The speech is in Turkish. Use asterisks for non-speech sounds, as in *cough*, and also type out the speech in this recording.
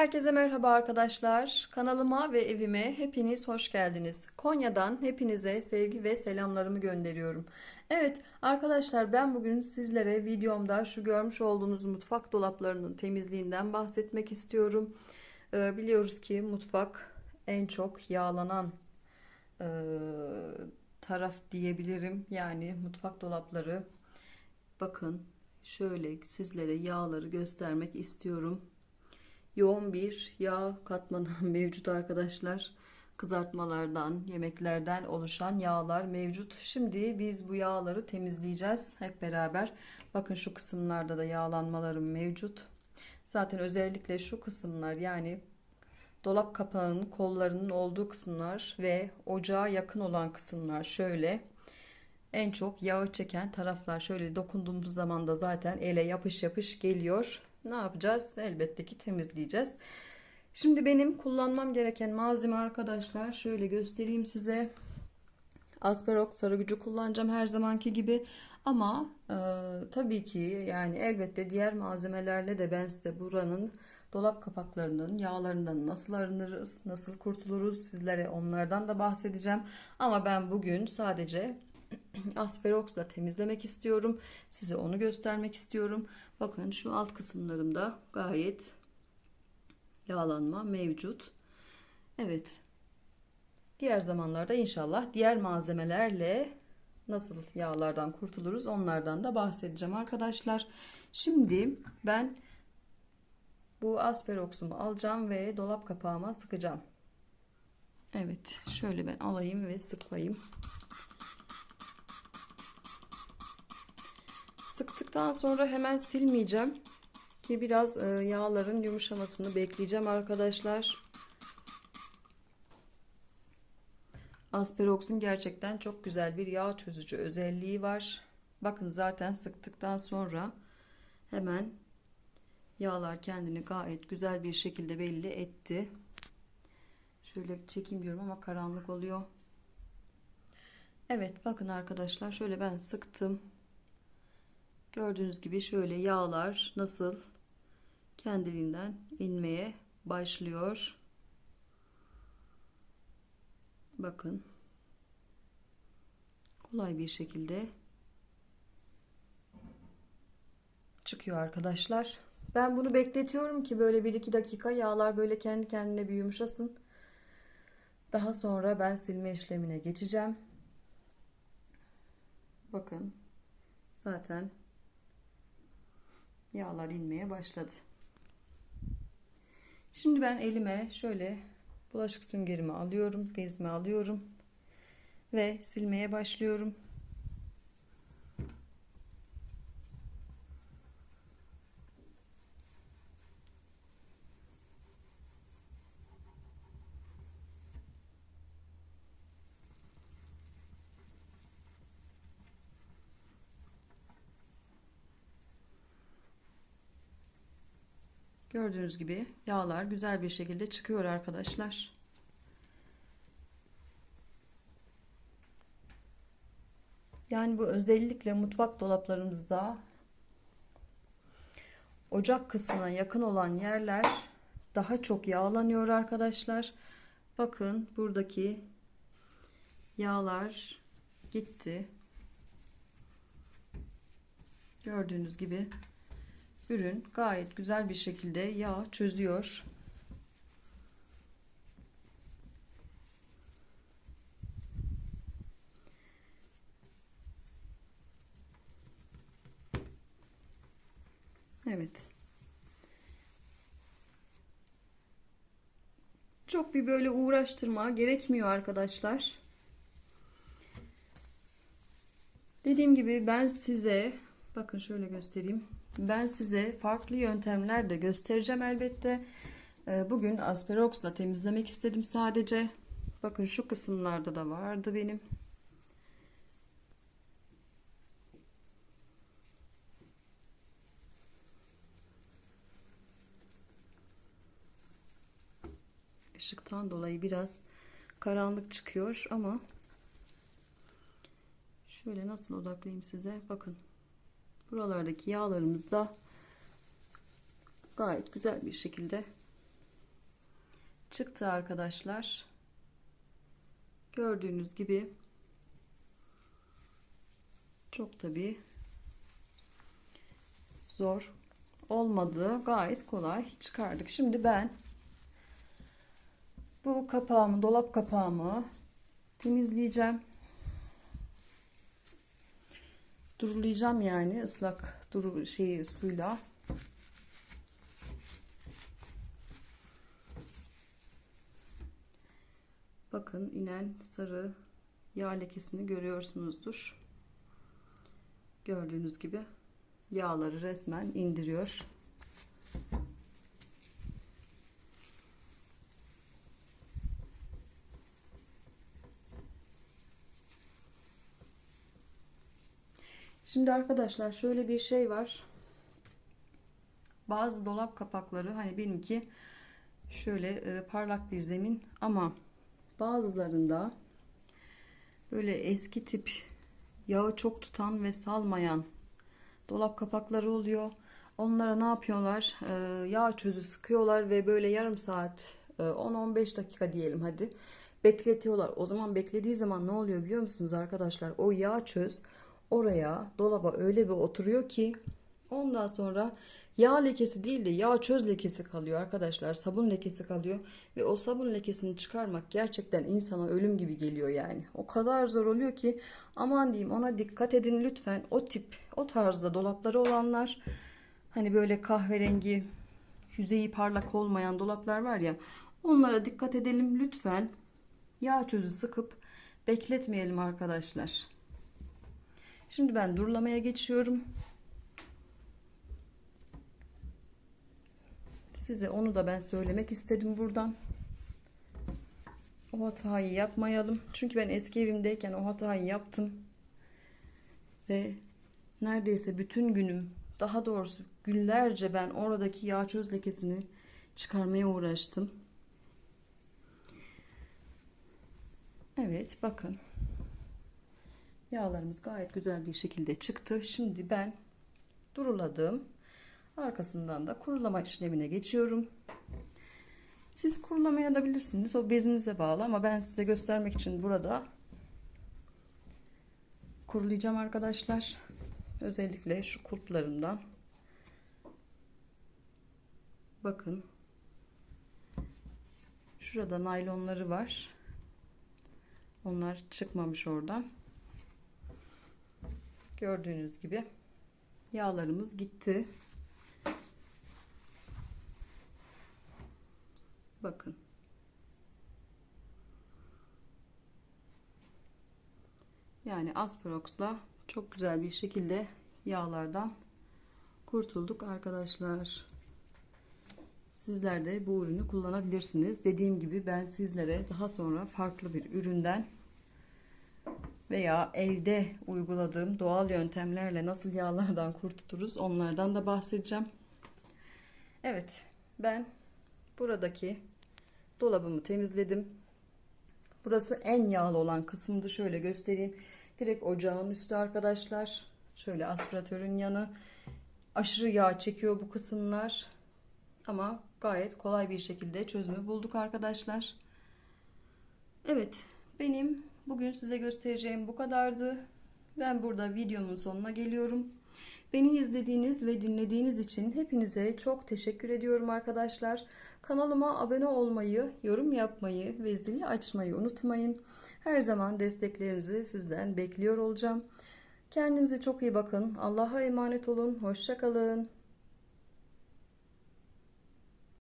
Herkese merhaba arkadaşlar. Kanalıma ve evime hepiniz hoş geldiniz. Konya'dan hepinize sevgi ve selamlarımı gönderiyorum. Evet arkadaşlar ben bugün sizlere videomda şu görmüş olduğunuz mutfak dolaplarının temizliğinden bahsetmek istiyorum. Ee, biliyoruz ki mutfak en çok yağlanan e, taraf diyebilirim. Yani mutfak dolapları. Bakın şöyle sizlere yağları göstermek istiyorum yoğun bir yağ katmanı *laughs* mevcut arkadaşlar. Kızartmalardan, yemeklerden oluşan yağlar mevcut. Şimdi biz bu yağları temizleyeceğiz hep beraber. Bakın şu kısımlarda da yağlanmalarım mevcut. Zaten özellikle şu kısımlar yani dolap kapağının kollarının olduğu kısımlar ve ocağa yakın olan kısımlar şöyle en çok yağı çeken taraflar şöyle dokunduğumuz zaman da zaten ele yapış yapış geliyor ne yapacağız? Elbette ki temizleyeceğiz. Şimdi benim kullanmam gereken malzeme arkadaşlar şöyle göstereyim size. Asperok sarı gücü kullanacağım her zamanki gibi. Ama e, tabii ki yani elbette diğer malzemelerle de ben size buranın dolap kapaklarının yağlarından nasıl arınırız, nasıl kurtuluruz sizlere onlardan da bahsedeceğim. Ama ben bugün sadece *clears throat* Asperox'la temizlemek istiyorum. Size onu göstermek istiyorum. Bakın şu alt kısımlarımda gayet yağlanma mevcut. Evet. Diğer zamanlarda inşallah diğer malzemelerle nasıl yağlardan kurtuluruz onlardan da bahsedeceğim arkadaşlar. Şimdi ben bu asperoxumu alacağım ve dolap kapağıma sıkacağım. Evet şöyle ben alayım ve sıkayım. Sıktıktan sonra hemen silmeyeceğim. Ki biraz e, yağların yumuşamasını bekleyeceğim arkadaşlar. Asperox'un gerçekten çok güzel bir yağ çözücü özelliği var. Bakın zaten sıktıktan sonra hemen yağlar kendini gayet güzel bir şekilde belli etti. Şöyle çekeyim diyorum ama karanlık oluyor. Evet bakın arkadaşlar şöyle ben sıktım. Gördüğünüz gibi şöyle yağlar nasıl kendiliğinden inmeye başlıyor. Bakın. Kolay bir şekilde çıkıyor arkadaşlar. Ben bunu bekletiyorum ki böyle 1-2 dakika yağlar böyle kendi kendine bir yumuşasın. Daha sonra ben silme işlemine geçeceğim. Bakın. Zaten yağlar inmeye başladı. Şimdi ben elime şöyle bulaşık süngerimi alıyorum, bezimi alıyorum ve silmeye başlıyorum. Gördüğünüz gibi yağlar güzel bir şekilde çıkıyor arkadaşlar. Yani bu özellikle mutfak dolaplarımızda ocak kısmına yakın olan yerler daha çok yağlanıyor arkadaşlar. Bakın buradaki yağlar gitti. Gördüğünüz gibi ürün gayet güzel bir şekilde yağ çözüyor. Evet. Çok bir böyle uğraştırma gerekmiyor arkadaşlar. Dediğim gibi ben size bakın şöyle göstereyim. Ben size farklı yöntemler de göstereceğim elbette. Ee, bugün asperoxla temizlemek istedim sadece. Bakın şu kısımlarda da vardı benim. Işıktan dolayı biraz karanlık çıkıyor ama şöyle nasıl odaklayayım size bakın buralardaki yağlarımız da gayet güzel bir şekilde çıktı arkadaşlar. Gördüğünüz gibi çok tabi zor olmadı. Gayet kolay çıkardık. Şimdi ben bu kapağımı, dolap kapağımı temizleyeceğim. Durulayacağım yani ıslak duru şeyi suyla. Bakın inen sarı yağ lekesini görüyorsunuzdur. Gördüğünüz gibi yağları resmen indiriyor. Şimdi arkadaşlar şöyle bir şey var. Bazı dolap kapakları hani benimki şöyle e, parlak bir zemin ama bazılarında böyle eski tip yağı çok tutan ve salmayan dolap kapakları oluyor. Onlara ne yapıyorlar? Ee, yağ çözü sıkıyorlar ve böyle yarım saat 10-15 dakika diyelim hadi bekletiyorlar. O zaman beklediği zaman ne oluyor biliyor musunuz arkadaşlar? O yağ çöz oraya dolaba öyle bir oturuyor ki ondan sonra yağ lekesi değil de yağ çöz lekesi kalıyor arkadaşlar. Sabun lekesi kalıyor ve o sabun lekesini çıkarmak gerçekten insana ölüm gibi geliyor yani. O kadar zor oluyor ki aman diyeyim ona dikkat edin lütfen. O tip o tarzda dolapları olanlar hani böyle kahverengi yüzeyi parlak olmayan dolaplar var ya onlara dikkat edelim lütfen. Yağ çözü sıkıp bekletmeyelim arkadaşlar. Şimdi ben durulamaya geçiyorum. Size onu da ben söylemek istedim buradan. O hatayı yapmayalım. Çünkü ben eski evimdeyken o hatayı yaptım. Ve neredeyse bütün günüm, daha doğrusu günlerce ben oradaki yağ çöz lekesini çıkarmaya uğraştım. Evet bakın. Yağlarımız gayet güzel bir şekilde çıktı. Şimdi ben duruladım. Arkasından da kurulama işlemine geçiyorum. Siz kurulamaya da bilirsiniz. O bezinize bağlı ama ben size göstermek için burada kurulayacağım arkadaşlar. Özellikle şu kulplarından. Bakın. Şurada naylonları var. Onlar çıkmamış oradan. Gördüğünüz gibi yağlarımız gitti. Bakın. Yani Asperox'la çok güzel bir şekilde yağlardan kurtulduk arkadaşlar. Sizler de bu ürünü kullanabilirsiniz. Dediğim gibi ben sizlere daha sonra farklı bir üründen veya evde uyguladığım doğal yöntemlerle nasıl yağlardan kurtuluruz onlardan da bahsedeceğim. Evet ben buradaki dolabımı temizledim. Burası en yağlı olan kısımdı. Şöyle göstereyim. Direkt ocağın üstü arkadaşlar. Şöyle aspiratörün yanı. Aşırı yağ çekiyor bu kısımlar. Ama gayet kolay bir şekilde çözümü bulduk arkadaşlar. Evet benim bugün size göstereceğim bu kadardı. Ben burada videomun sonuna geliyorum. Beni izlediğiniz ve dinlediğiniz için hepinize çok teşekkür ediyorum arkadaşlar. Kanalıma abone olmayı, yorum yapmayı ve zili açmayı unutmayın. Her zaman desteklerinizi sizden bekliyor olacağım. Kendinize çok iyi bakın. Allah'a emanet olun. Hoşçakalın.